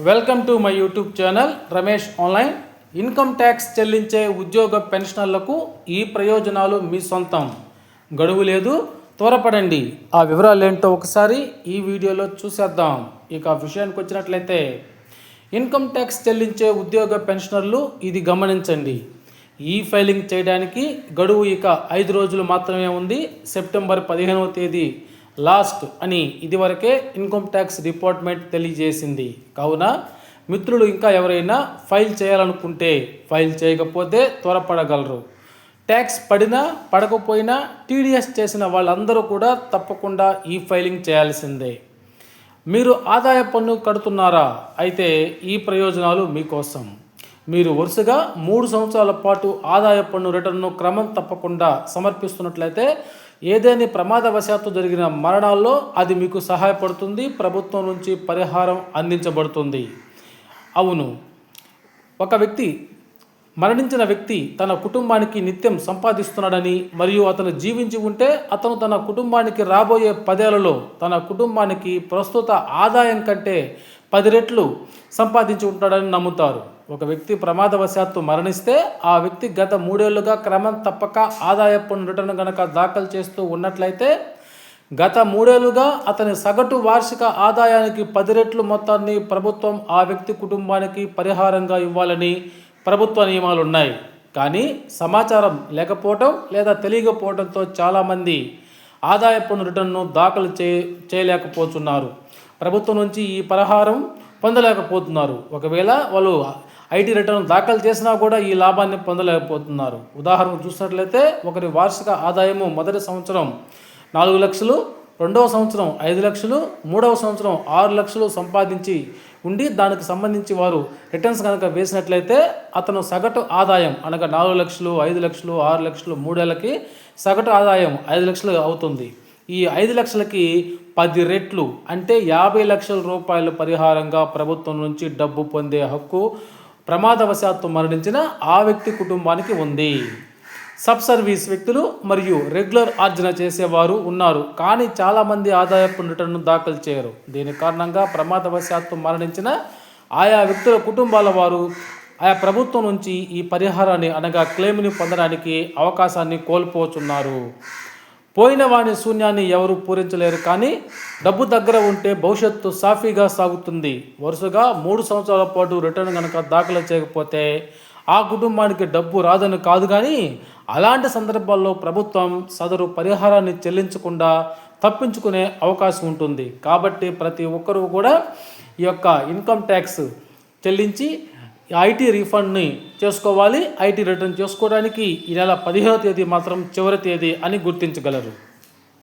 Welcome to my YouTube channel Ramesh online income tax చెల్లించే ఉద్యోగ పెన్షనర్లకు ఈ ప్రయోజనాలు మీ సొంతం. గడువు లేదు త్వరపడండి. ఆ వివరాలు ఏంటో ఒకసారి ఈ వీడియోలో చూసేద్దాం. ఇక విషయానికి వచ్చినట్లయితే ఇన్కమ్ ట్యాక్స్ చెల్లించే ఉద్యోగ పెన్షనర్లు ఇది గమనించండి. ఈ ఫైలింగ్ చేయడానికి గడువు ఇక ఐదు రోజులు మాత్రమే ఉంది. సెప్టెంబర్ పదిహేనవ తేదీ. లాస్ట్ అని ఇదివరకే ఇన్కమ్ ట్యాక్స్ డిపార్ట్మెంట్ తెలియజేసింది. కావున మిత్రులు ఇంకా ఎవరైనా ఫైల్ చేయాలనుకుంటే ఫైల్ చేయకపోతే త్వరపడగలరు. ట్యాక్స్ పడినా పడకపోయినా టీడీఎస్ చేసిన వాళ్ళందరూ కూడా తప్పకుండా ఈ ఫైలింగ్ చేయాల్సిందే. మీరు ఆదాయ పన్ను కడుతున్నారా? అయితే ఈ ప్రయోజనాలు మీకోసం. మీరు వరుసగా మూడు సంవత్సరాల పాటు ఆదాయ పన్ను రిటర్న్ను క్రమం తప్పకుండా సమర్పిస్తున్నట్లయితే ఏదేని ప్రమాదవశాత్తు జరిగిన మరణాల్లో అది మీకు సహాయపడుతుంది ప్రభుత్వం నుంచి పరిహారం అందించబడుతుంది. అవును. ఒక వ్యక్తి మరణించిన వ్యక్తి తన కుటుంబానికి నిత్యం సంపాదిస్తున్నాడని మరియు అతను జీవించి ఉంటే అతను తన కుటుంబానికి రాబోయే పదేళ్ళలో తన కుటుంబానికి ప్రస్తుత ఆదాయం కంటే పది రెట్లు సంపాదించి ఉంటాడని నమ్ముతారు. ఒక వ్యక్తి ప్రమాదవశాత్తు మరణిస్తే ఆ వ్యక్తి గత మూడేళ్ళుగా క్రమం తప్పక ఆదాయ పన్ను రిటర్న్ గనక దాఖలు చేస్తూ ఉన్నట్లయితే గత మూడేళ్ళుగా అతని సగటు వార్షిక ఆదాయానికి పది రెట్లు మొత్తాన్ని ప్రభుత్వం ఆ వ్యక్తి కుటుంబానికి పరిహారంగా ఇవ్వాలని ప్రభుత్వ నియమాలు ఉన్నాయి. కానీ సమాచారం లేకపోవటం లేదా తెలియకపోవడంతో చాలామంది ఆదాయ పన్ను రిటర్న్ను దాఖలు చే చేయలేకపోతున్నారు. ప్రభుత్వం నుంచి ఈ పరిహారం పొందలేకపోతున్నారు. ఒకవేళ వాళ్ళు ఐటీ రిటర్న్ దాఖలు చేసినా కూడా ఈ లాభాన్ని పొందలేకపోతున్నారు. ఉదాహరణకు చూసినట్లయితే ఒకరి వార్షిక ఆదాయము మొదటి సంవత్సరం నాలుగు లక్షలు రెండవ సంవత్సరం ఐదు లక్షలు మూడవ సంవత్సరం ఆరు లక్షలు సంపాదించి ఉండి దానికి సంబంధించి వారు రిటర్న్స్ కనుక వేసినట్లయితే అతను సగటు ఆదాయం అనగా నాలుగు లక్షలు ఐదు లక్షలు ఆరు లక్షలు మూడేళ్ళకి సగటు ఆదాయం ఐదు లక్షలు అవుతుంది. ఈ ఐదు లక్షలకి పది రెట్లు అంటే యాభై లక్షల రూపాయల పరిహారంగా ప్రభుత్వం నుంచి డబ్బు పొందే హక్కు ప్రమాదవశాత్తు మరణించిన ఆ వ్యక్తి కుటుంబానికి ఉంది. సబ్ సర్వీస్ వ్యక్తులు మరియు రెగ్యులర్ ఆర్జన చేసేవారు ఉన్నారు. కానీ చాలామంది ఆదాయపు రిటర్న్ను దాఖలు చేయరు. దీని కారణంగా ప్రమాదవశాత్తు మరణించిన ఆయా వ్యక్తుల కుటుంబాల వారు ఆయా ప్రభుత్వం నుంచి ఈ పరిహారాన్ని అనగా క్లెయిమ్ని పొందడానికి అవకాశాన్ని కోల్పోతున్నారు. పోయిన వాని శూన్యాన్ని ఎవరు పూరించలేరు. కానీ డబ్బు దగ్గర ఉంటే భవిష్యత్తు సాఫీగా సాగుతుంది. వరుసగా మూడు సంవత్సరాల పాటు రిటర్న్ కనుక దాఖలు చేయకపోతే ఆ కుటుంబానికి డబ్బు రాదని కాదు కానీ అలాంటి సందర్భాల్లో ప్రభుత్వం సదరు పరిహారాన్ని చెల్లించకుండా తప్పించుకునే అవకాశం ఉంటుంది. కాబట్టి ప్రతి ఒక్కరూ కూడా ఈ యొక్క ఇన్కమ్ ట్యాక్స్ చెల్లించి ఐటీ రీఫండ్ని చేసుకోవాలి. ఐటీ రిటర్న్ చేసుకోవడానికి ఈ నెల పదిహేవ తేదీ మాత్రం చివరి తేదీ అని గుర్తించగలరు.